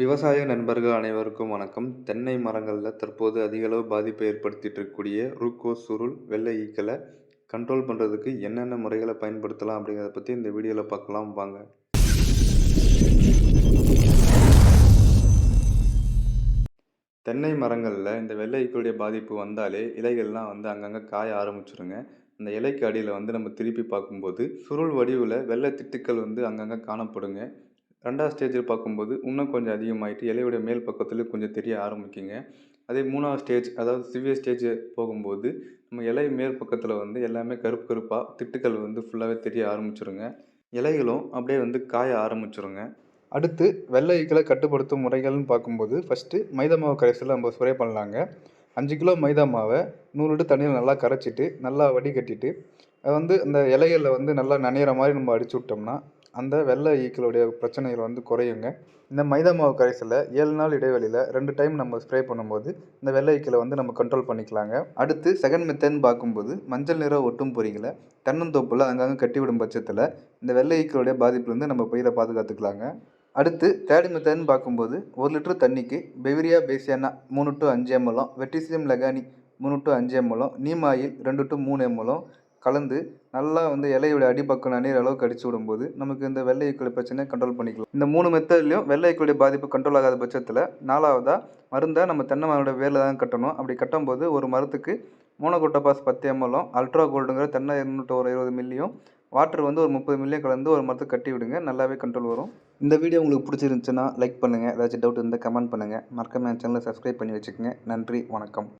விவசாய நண்பர்கள் அனைவருக்கும் வணக்கம். தென்னை மரங்களில் தற்போது அதிகளவு பாதிப்பை ஏற்படுத்திட்டு இருக்கக்கூடிய ரூக்கோ சுருள் வெள்ளை ஈக்களை கண்ட்ரோல் பண்ணுறதுக்கு என்னென்ன முறைகளை பயன்படுத்தலாம் அப்படிங்கிறத பற்றி இந்த வீடியோவில் பார்க்கலாம். வாங்க. தென்னை மரங்களில் இந்த வெள்ளை ஈக்களுடைய பாதிப்பு வந்தாலே இலைகள்லாம் வந்து அங்கங்கே காய ஆரம்பிச்சிருங்க. அந்த இலைக்கு அடியில் வந்து நம்ம திருப்பி பார்க்கும்போது சுருள் வடிவில் வெள்ளை திட்டுக்கள் வந்து அங்கங்கே காணப்படுங்க. ரெண்டாவது ஸ்டேஜில் பார்க்கும்போது இன்னும் கொஞ்சம் அதிகமாகிட்டு இலையுடைய மேல் பக்கத்தில் கொஞ்சம் தெரிய ஆரம்பிக்குங்க. அதே மூணாவது ஸ்டேஜ் அதாவது சிவியர் ஸ்டேஜ் போகும்போது நம்ம இலை மேல் பக்கத்தில் வந்து எல்லாமே கருப்பு கருப்பாக திட்டுக்கள் வந்து ஃபுல்லாகவே தெரிய ஆரம்பிச்சிருங்க. இலைகளும் அப்படியே வந்து காய ஆரம்பிச்சிருங்க. அடுத்து வெள்ளை ஈக்களை கட்டுப்படுத்தும் முறைகள்னு பார்க்கும்போது ஃபஸ்ட்டு மைதா மாவு கரைசலில் நம்ம ஸ்ப்ரே பண்ணலாங்க. அஞ்சு கிலோ மைதா மாவை நூறு லிட்டர் தண்ணியில் நல்லா கரைச்சிட்டு நல்லா வடிகட்டிட்டு அது வந்து அந்த இலைகளில் வந்து நல்லா நனையிற மாதிரி நம்ம அடிச்சு விட்டோம்னா அந்த வெள்ளை ஈக்களுடைய பிரச்சனைகள் வந்து குறையுங்க. இந்த மைதா மாவு கரைசலை ஏழு நாள் இடைவெளியில் ரெண்டு டைம் நம்ம ஸ்ப்ரே பண்ணும்போது இந்த வெள்ளை ஈக்களை வந்து நம்ம கண்ட்ரோல் பண்ணிக்கலாங்க. அடுத்து செகண்ட் மெத்தேன்னு பார்க்கும்போது மஞ்சள் நிற ஒட்டும் பொறிகளை தென்னந்தோப்பில் அங்கங்கே கட்டிவிடும் பட்சத்தில் இந்த வெள்ளை ஈக்களுடைய பாதிப்புலேருந்து நம்ம பயிரை பாதுகாத்துக்கலாங்க. அடுத்து தேடி மெத்தேன்னு பார்க்கும்போது ஒரு லிட்டர் தண்ணிக்கு பெவிரியா பேசியானா மூணு டு அஞ்சு எம்எலும் வெட்டிசியம் லெகானி மூணு டு அஞ்சு எம்எலும் நீம் ஆயில் ரெண்டு டு மூணு எம்எலும் கலந்து நல்லா வந்து இலையோட அடிப்பக்கம் நனையிற அளவுக்கு அடிச்சு விடும்போது நமக்கு இந்த வெள்ளை ஈக்குவல் பிரச்சனையை கண்ட்ரோல் பண்ணிக்கலாம். இந்த மூணு மெத்தட்லையும் வெள்ளை ஈக்குவலுடைய பாதிப்பு கண்ட்ரோல் ஆகாத பட்சத்தில் நாலாவதாக மருந்தை நம்ம தென்னை மரோட வேரில் தான் கட்டணும். அப்படி கட்டும்போது ஒரு மரத்துக்கு மோனோகோட்டபாஸ் பத்து எம்எல்லும் அல்ட்ரா கோல்டுங்கிற தென்னை இருநூற்றி ஒரு இருபது மில்லியும் வாட்டர் வந்து ஒரு முப்பது மில்லியும் கலந்து ஒரு மரத்துக்கு கட்டி விடுங்க நல்லாவே கண்ட்ரோல் வரும். இந்த வீடியோ உங்களுக்கு பிடிச்சிருந்துச்சுன்னா லைக் பண்ணுங்கள் ஏதாச்சும் டவுட் இருந்தால் கமெண்ட் பண்ணுங்கள் மறக்காம என் சேனலை சப்ஸ்கிரைப் பண்ணி வச்சுக்கோங்க. நன்றி வணக்கம்.